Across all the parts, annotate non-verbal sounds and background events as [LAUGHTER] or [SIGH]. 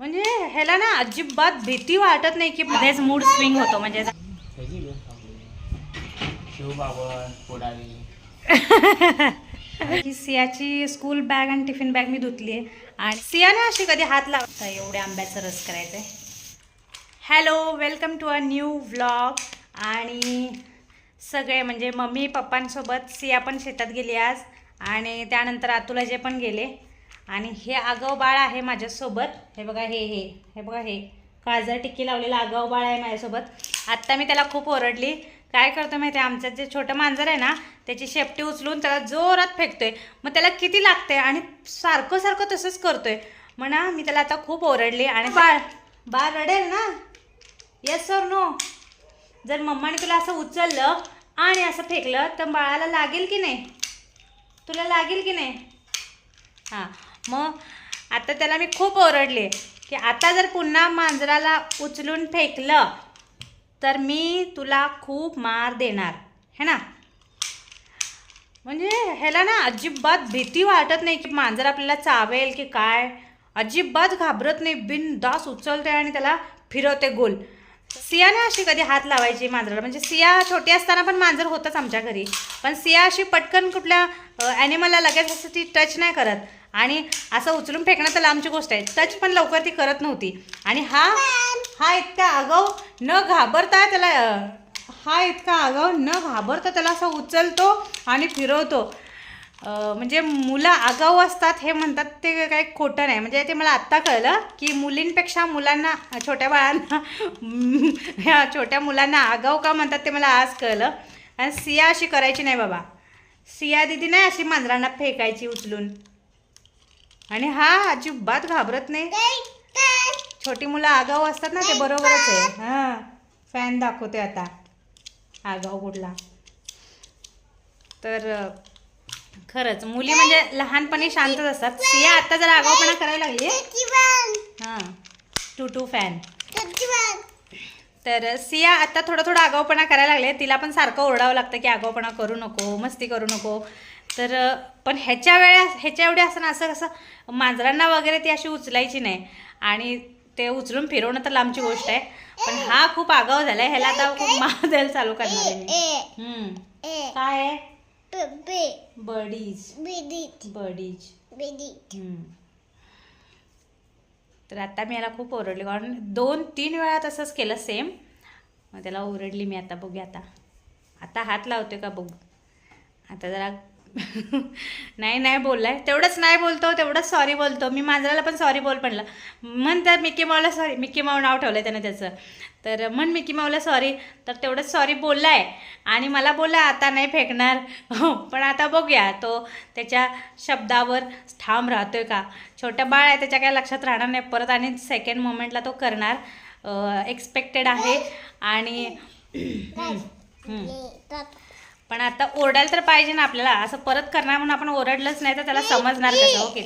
म्हणजे ह्याला ना अजिबात भीती वाटत नाही की मध्येच मूड स्विंग होतो म्हणजे [LAUGHS] ही सियाची स्कूल बॅग आणि टिफिन बॅग मी धुतली आहे. आणि सियाने अशी कधी हात लावता एवढ्या आंब्याचा रस करायचा आहे hello welcome to a new vlog आणि सगळे म्हणजे मम्मी पप्पांसोबत सिया पण शेतात गेली आज. आणि त्यानंतर अतुलाजे पण गेले. आणि हे आगाव बाळ आहे माझ्यासोबत. हे बघा हे हे हे बघा हे. काजर टिक्की लावलेलं आगाव बाळ आहे माझ्यासोबत. आत्ता मी त्याला खूप ओरडली. काय करतो माहिती आहे? आमचं जे छोटं मांजर आहे ना त्याची शेपटी उचलून त्याला जोरात फेकतोय. मग त्याला किती लागते आणि सारखं सारखं तसंच करतोय. म्हणा मी त्याला आता खूप ओरडली आणि बाळ बाळ रडेल ना? येस सर नो जर मम्माने तुला असं उचललं आणि असं फेकलं तर बाळाला लागेल की नाही? तुला लागेल की नाही? हां. मग आता त्याला मी खूप ओरडले की आता जर पुन्हा मांजराला उचलून फेकलं तर मी तुला खूप मार देणार है ना? म्हणजे ह्याला ना अजिबात भीती वाटत नाही की मांजर आपल्याला चावेल की काय. अजिबात घाबरत नाही बिनदास उचलते आणि त्याला फिरवते गोल. सिया ना अशी कधी हात लावायची मांजराला म्हणजे सिया छोटी असताना पण मांजर होतंच आमच्या घरी. पण सिया अशी पटकन कुठल्या ॲनिमलला लगेच असं ती टच नाही करत. आणि असं उचलून फेकणं तर लांबची गोष्ट आहे. टच पण लवकर ती करत नव्हती. आणि हा हा इतका आगाव न घाबरता त्याला हा इतका आगाव न घाबरता त्याला असं उचलतो आणि फिरवतो. म्हणजे मुलं आगाऊ असतात हे म्हणतात ते काही खोटं नाही. म्हणजे ते मला आत्ता कळलं की मुलींपेक्षा मुलांना छोट्या बाळांना [LAUGHS] ह्या छोट्या मुलांना आगाऊ का म्हणतात ते मला आज कळलं. आणि सिया अशी करायची नाही बाबा. सिया दिदी नाही अशी मांजरांना फेकायची उचलून. आणि हा अजिबात घाबरत नाही. छोटी मुलं आगाऊ असतात ना ते बरोबरच आहे. हां फॅन दाखवते आता. आगाऊ कुठला. तर खरंच मुली म्हणजे लहानपणी शांतच असतात. सिया आता जर आगाऊपणा करायला लागली हां. टू टू फॅन. तर सिया आता थोडं थोडं आगाऊपणा करायला लागले. तिला पण सारखं ओरडावं लागतं की आगाऊपणा करू नको मस्ती करू नको. तर पण ह्याच्या वेळेस ह्याच्या एवढे असं ना असं कसं मांजरांना वगैरे ती अशी उचलायची नाही. आणि ते उचलून फिरवणं तर लांबची गोष्ट आहे. पण हा खूप आगाऊ झालाय. ह्याला आता खूप मार द्यायला चालू करणार आहे. काय आहे? बडीज. बडीज. हम्म. तर आता मी याला खूप ओरडली कारण दोन तीन वेळा तसंच केलं सेम मग त्याला ओरडली मी आता बघूया आता. आता हात लावते का बघू? आता जरा [LAUGHS] नाही नाही बोललाय. तेवढंच नाही बोलतो तेवढंच सॉरी बोलतो. मी मांजराला पण सॉरी बोल म्हणलं म्हण तर मिकी माऊला सॉरी मिकी माऊ नाव ठेवलं त्यानं त्याचं. तर म्हण मिकी माऊला सॉरी तर तेवढंच सॉरी बोललाय. आणि मला बोलला आता नाही फेकणार. हो, पण आता बघूया. तो त्याच्या शब्दावर ठाम राहतोय का? छोटा बाळ आहे त्याच्या काय लक्षात राहणार नाही. परत आणि सेकंड मोमेंटला तो करणार. एक्सपेक्टेड आहे. आणि. पण आता ओरडायला तर पाहिजे ना आपल्याला. असं परत करणार म्हणून आपण ओरडलंच नाही तर त्याला समजणार कसं हो ओके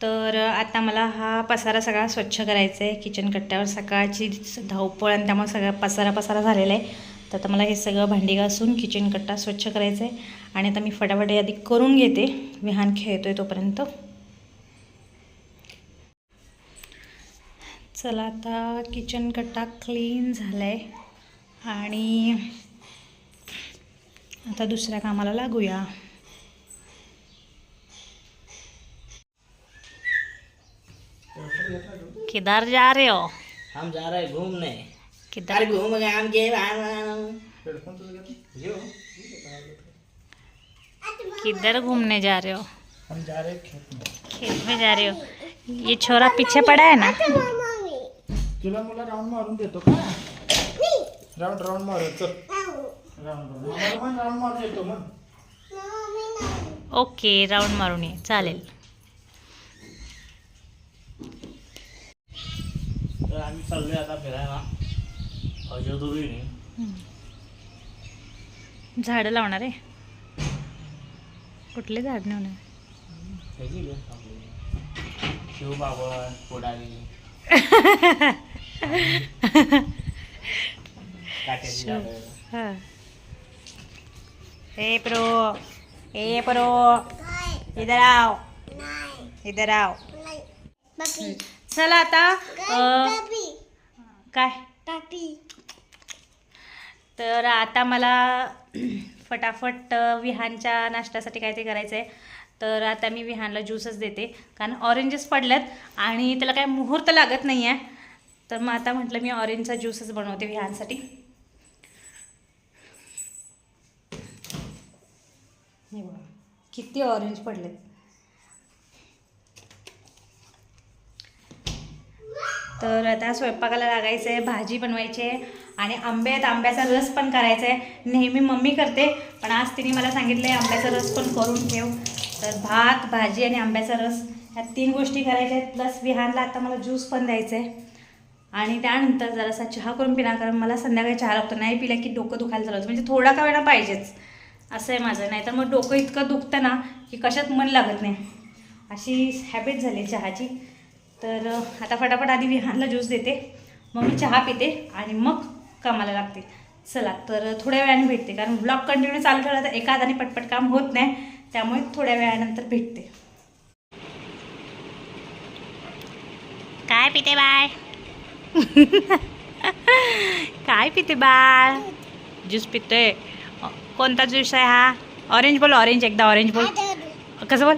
तर आता मला हा पसारा सगळा स्वच्छ करायचा आहे किचन कट्ट्यावर सकाळची धावपळ आणि त्यामुळे सगळा पसारा पसारा झालेला आहे तर आता मला हे सगळं भांडी घासून किचन कट्टा स्वच्छ करायचं आहे आणि आता मी फटाफट यादी करून घेते. विहान खेळतो आहे तोपर्यंत. चला आता किचन कट्टा क्लीन झाला आहे आणि आता दुसऱ्या कामाला लागूया. किधर जा रहे हो? हम जा रहे हैं घूमने। किधर घूम गए हम गए किधर घूमने जा रहे हो? हम जा रहे हैं खेत में। खेत में जा रहे हो। ये छोरा पीछे पड़ा है ना? तुला मला राऊंड मारून देतो का? राऊंड राऊंड मारू चल ओके राऊंड मारून ये. चालेल. तर आम्ही चाललोय आता फिरायला. झाडं लावणार आहे. कुठले झाड लावणार? ह्याची बी आपली शिवबाबर कोडाली [LAUGHS] काट्याची झाडं. हां ए प्रो. ए प्रो. इधर आओ. इधर आओ. चला आता अं, काय? तर आता मला फटाफट अ, विहानच्या नाश्त्यासाठी काय ते करायचं आहे तर आता मी विहानला ज्यूसच देते कारण ऑरेंजेस पडल्यात आणि त्याला काय मुहूर्त लागत नाही आहे तर मग आता म्हटलं मी ऑरेंजचा ज्यूसच बनवते विहानसाठी. हे बघा, किती ऑरेंज पडलेत. तर आता स्वयंपाकाला लागायचं आहे भाजी बनवायची आहे आणि आंबे आहेत. आंब्याचा रस पण करायचा आहे नेहमी मम्मी करते पण आज तिने मला सांगितलं आहे आंब्याचा रस पण करून ठेव. तर भात भाजी आणि आंब्याचा रस ह्या तीन गोष्टी करायच्या आहेत. प्लस विहानला आता मला ज्यूस पण द्यायचं आहे आणि त्यानंतर जरासा चहा करून पिणार कारण मला संध्याकाळी चहा लागतो. नाही पिला की डोकं दुखायला चालू म्हणजे थोडा का वेळा पाहिजेच. असं आहे माझं. नाही तर मग डोकं इतकं दुखतं ना की कशात मन लागत नाही. अशी हॅबिट झाली चहाची. तर आता फटाफट आधी विहानला ज्यूस देते. मग मी चहा पिते आणि मग कामाला लागते. चला तर थोड्या वेळाने भेटते. कारण ब्लॉग कंटिन्यू चालू ठेवला तर एका हाताने पटपट काम होत नाही. त्यामुळे थोड्या वेळानंतर भेटते. काय पिते बाय [LAUGHS] काय पिते बाळ? ज्यूस पिते. कोणता ज्यूस आहे हा? ऑरेंज बोल ऑरेंज एकदा ऑरेंज बोल. कसं बोल?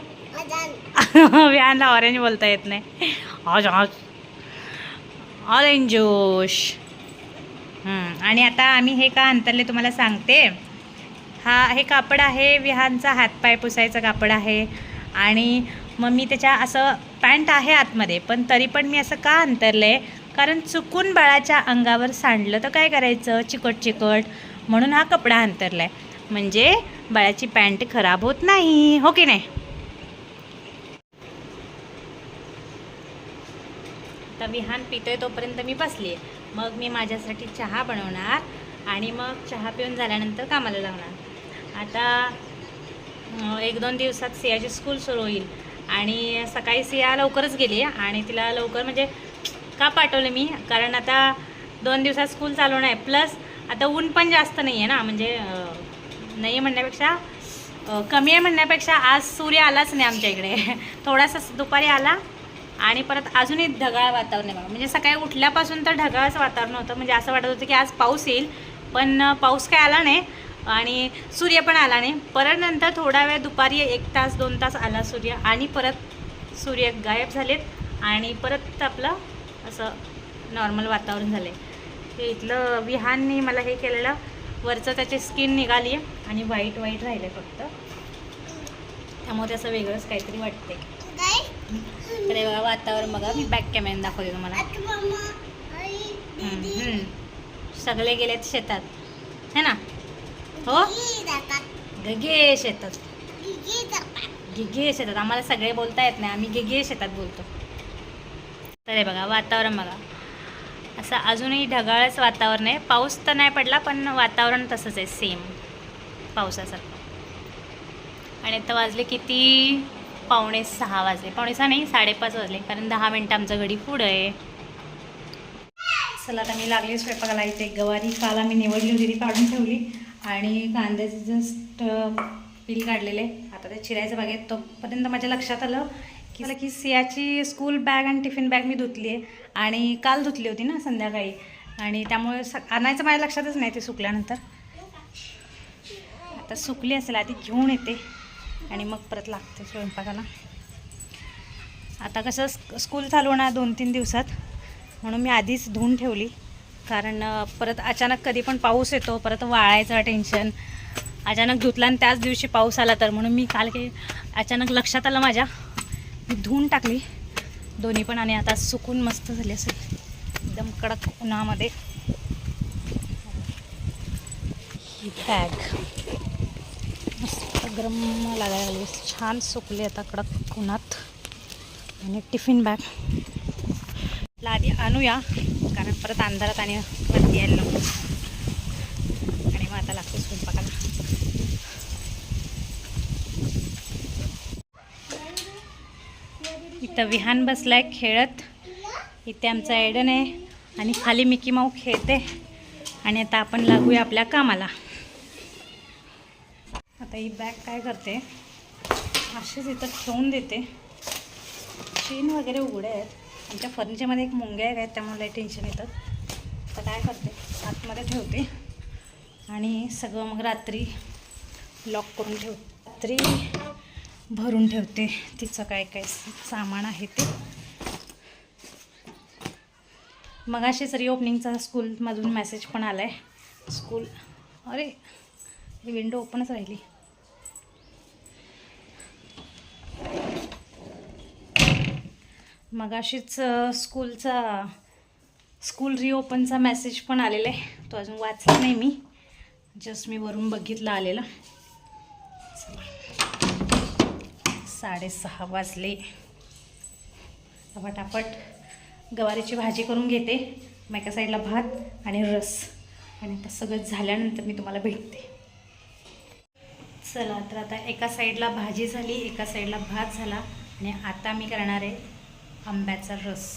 [LAUGHS] विहानला ऑरेंज बोलता येत नाही. आज आज. ऑरेंज ज्यूस हं, आणि आता आम्ही हे का अंतरले तुम्हाला सांगते. हा हे कापड आहे विहानचा हातपाय पुसायचं कापड आहे. आणि मग मी त्याच्या असं पॅन्ट आहे आतमध्ये पण तरी पण मी असं का अंतरलं? आहे कारण चुकून बाळाच्या अंगावर सांडलं तर काय करायचं? चिकट चिकट. म्हणून हा कपडा अंतरला आहे म्हणजे बाळाची पॅन्ट खराब होत नाही हो की नाही? तर विहान पितोय तोपर्यंत मी बसली आहे मग मी माझ्यासाठी चहा बनवणार आणि मग चहा पिऊन झाल्यानंतर कामाला लागणार आता एक दोन दिवसात सियाची स्कूल सुरू होईल आणि सकाळी सिया लवकरच गेली आणि तिला लवकर म्हणजे का पाठवलं मी? कारण आता दोन दिवसात स्कूल चालू नाही. प्लस आता ऊन पण जास्त नाही आहे ना म्हणजे नाही आहे म्हणण्यापेक्षा कमी आहे म्हणण्यापेक्षा आज सूर्य आलाच नाही आमच्या इकडे. [LAUGHS] थोडासा दुपारी आला आणि परत अजूनही ढगाळ वातावरण आहे बघा. म्हणजे सकाळी उठल्यापासून तर ढगाळच वातावरण होतं. म्हणजे असं वाटत होतं की आज पाऊस येईल पण पाऊस काय आला नाही आणि सूर्य पण आला नाही. परत नंतर थोडा वेळ दुपारी एक तास दोन तास आला सूर्य आणि परत सूर्य गायब झालेत आणि परत आपलं असं नॉर्मल वातावरण झालं आहे ते इथलं विहाननी मला हे केलेलं. वरचं त्याची स्किन निघाली आहे आणि वाईट वाईट राहिलं फक्त. त्यामुळे असं वेगळंच काहीतरी वाटते तर बघा वातावरण बघा मी बॅक कॅमेरा दाखवते तुम्हाला. सगळे गेलेत शेतात. है ना? हो? गिगे शेतात. गिगे शेतात. आम्हाला सगळे बोलता येत नाही. आम्ही गिगे शेतात बोलतो. तर हे बघा वातावरण बघा. असं अजूनही ढगाळच वातावरण आहे. पाऊस तर नाही पडला पण वातावरण तसंच आहे सेम पावसासारखं. आणि आता वाजले किती? पावणे सहा वाजले. पावणे सहा नाही साडेपाच वाजले कारण दहा मिनटं आमचं घडी पुढं आहे. चला आता मी लागली स्वयंपाकाला इथे. गवारी काल आम्ही निवडली होती ती काढून ठेवली. आणि कांद्याचे जस्ट पील काढलेले आता ते चिरायचं बागेत तोपर्यंत माझ्या लक्षात आलं की मला की सियाची स्कूल बॅग आणि टिफिन बॅग मी धुतली आहे. आणि काल धुतली होती ना संध्याकाळी. आणि त्यामुळे स आणायचं माझ्या लक्षातच नाही ते सुकल्यानंतर. आता सुकली असेल आधी घेऊन येते. आणि मग परत लागते स्वयंपाकाला. आता कसं स्क- स्कूल चालू होणार दोन तीन दिवसात. म्हणून मी आधीच धुवून ठेवली. कारण परत अचानक कधी पण पाऊस येतो परत वाळायचं टेन्शन अचानक धुतला आणि त्याच दिवशी पाऊस आला तर. म्हणून मी काल काही अचानक लक्षात आलं माझ्या. मी धुवून टाकली. दोन्ही पण आणि आता सुकून मस्त झाली असेल. एकदम कडक उन्हामध्ये. ही बॅग मस्त गरम लागायला लागली. छान सुकली आता कडक उन्हात. आणि टिफिन बॅग ला आधी आणूया कारण परत अंधारात आणि वरती यायला नको. आणि मग आता लागतो स्वयंपाकाला. इथं विहान बसलाय खेळत. इथे आमचा एडन आहे आणि खाली मिकी माऊ खेळते. आणि आता आपण लागूया आपल्या कामाला. आता ही बॅग काय करते? अशीच इथं ठेवून देते. चेन वगैरे उघडे आहेत. आमच्या फर्निचरमध्ये एक मुंग्या आहेत त्यामुळे टेन्शन येतं तर काय करते? आतमध्ये ठेवते. आणि सगळं मग रात्री लॉक करून ठेव रात्री भरून ठेवते. तिचं काय काय सामान आहे ते. मग अशीच रिओपनिंगचा स्कूलमधून मेसेज पण आला आहे स्कूल अरे ही विंडो ओपनच राहिली. मग अशीच स्कूलचा स्कूल रिओपनचा मेसेज पण आलेला आहे तो अजून वाचला नाही मी. जस्ट मी वरून बघितलं आलेला. साडेसहा वाजले. पटापट गवारीची भाजी करून घेते. मग एका साईडला भात आणि रस. आणि आता सगळं झाल्यानंतर मी तुम्हाला भेटते. चला तर आता एका साईडला भाजी झाली एका साईडला भात झाला. आणि आता मी करणार आहे आंब्याचा रस.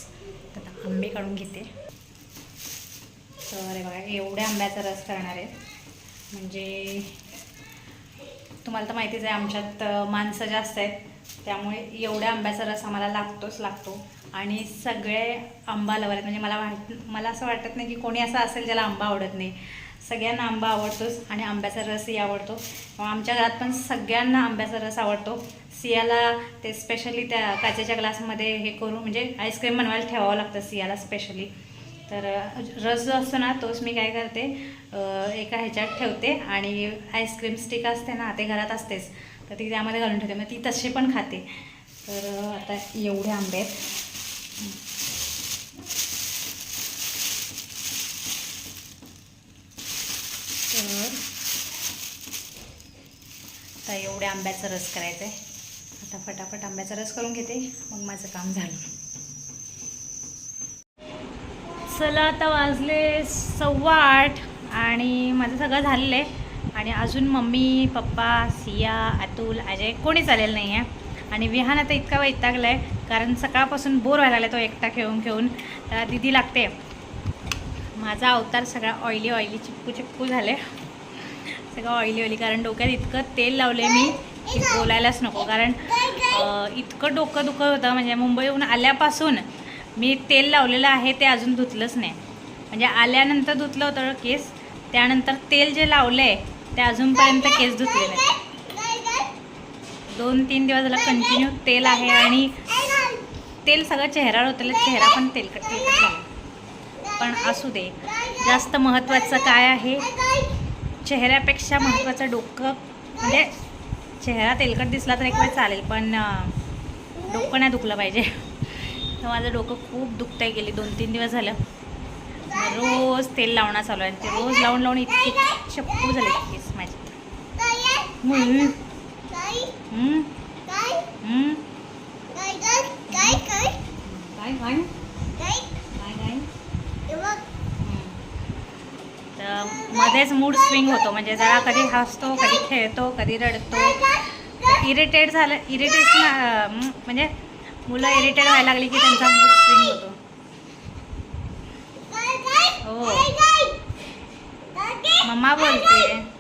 तर आता आंबे काढून घेते. तर अरे बघा एवढ्या आंब्याचा रस करणार आहे. म्हणजे तुम्हाला तर माहितीच आहे आमच्यात माणसं जास्त आहेत. त्यामुळे एवढ्या आंब्याचा रस आम्हाला लागतोच लागतो. आणि सगळे आंबा लवर म्हणजे मला वाट मला असं वाटत नाही की कोणी असं असेल ज्याला आंबा आवडत नाही. सगळ्यांना आंबा आवडतोच आणि आंब्याचा रसही आवडतो. आमच्या घरात पण सगळ्यांना आंब्याचा रस आवडतो. सियाला ते स्पेशली त्या काचेच्या ग्लासमध्ये हे करून म्हणजे आईस्क्रीम बनवायला ठेवावं लागतं सियाला स्पेशली तर रस जो असतो ना तोच मी काय करते एका ह्याच्यात ठेवते आणि आईस्क्रीम स्टिक असते ना ते घरात असतेच. तर ती त्यामध्ये घालून ठेवते. मग ती तसे पण खाते. तर आता एवढे आंबे आहेत. तर आता एवढ्या आंब्याचा रस करायचा आहे. आता फटाफट आंब्याचा रस करून घेते. मग माझं काम झालं. चला आता वाजले सव्वा आठ आणि माझं सगळं झालेलं आहे. आणि अजून मम्मी पप्पा सिया अतुल अजय कोणीच आलेलं नाही आहे. आणि विहान आता इतका वैतागला आहे कारण सकाळपासून बोर व्हायला लागला तो एकटा खेळून खेळून. त्याला दिदी लागते. माझा अवतार सगळा ऑइली ऑइली चिपकू चिपकू झाले सगळं ऑइली ऑइली कारण डोक्यात इतकं तेल लावले मी की बोलायलाच नको. कारण इतकं डोकं दुखत होतं. म्हणजे मुंबईहून आल्यापासून मी तेल लावलेलं आहे ते अजून धुतलंच नाही. म्हणजे आल्यानंतर धुतलं होतं केस त्यानंतर तेल जे लावलं आहे ते अजूनपर्यंत केस धुतले नाही दोन तीन दिवस झाला कंटिन्यू तेल आहे आणि तेल सगळं चेहऱ्यावर होतं चेहरा पण तेलकट तेलकट झाला पण असू दे जास्त महत्त्वाचं काय आहे? चेहऱ्यापेक्षा महत्त्वाचं डोकं म्हणजे चेहरा तेलकट दिसला तर एक वेळ चालेल पण डोकं नाही दुखलं पाहिजे. तर माझं डोकं खूप दुखतंय गेली दोन तीन दिवस झालं. रोज तेल लावणं चालू आहे आणि ते रोज लावून लावून इतके चप्पू झाले इतके माझे हम्म. हम्म. हम्म. काय काय काय काय तर मध्येच मूड स्विंग होतो म्हणजे जरा कधी हसतो कधी खेळतो कधी रडतो. इरिटेट झालं इरिटेशन म्हणजे मुलं इरिटेट व्हायला लागली की त्यांचा मूड स्विंग होतो. हो. मम्मा बोलते.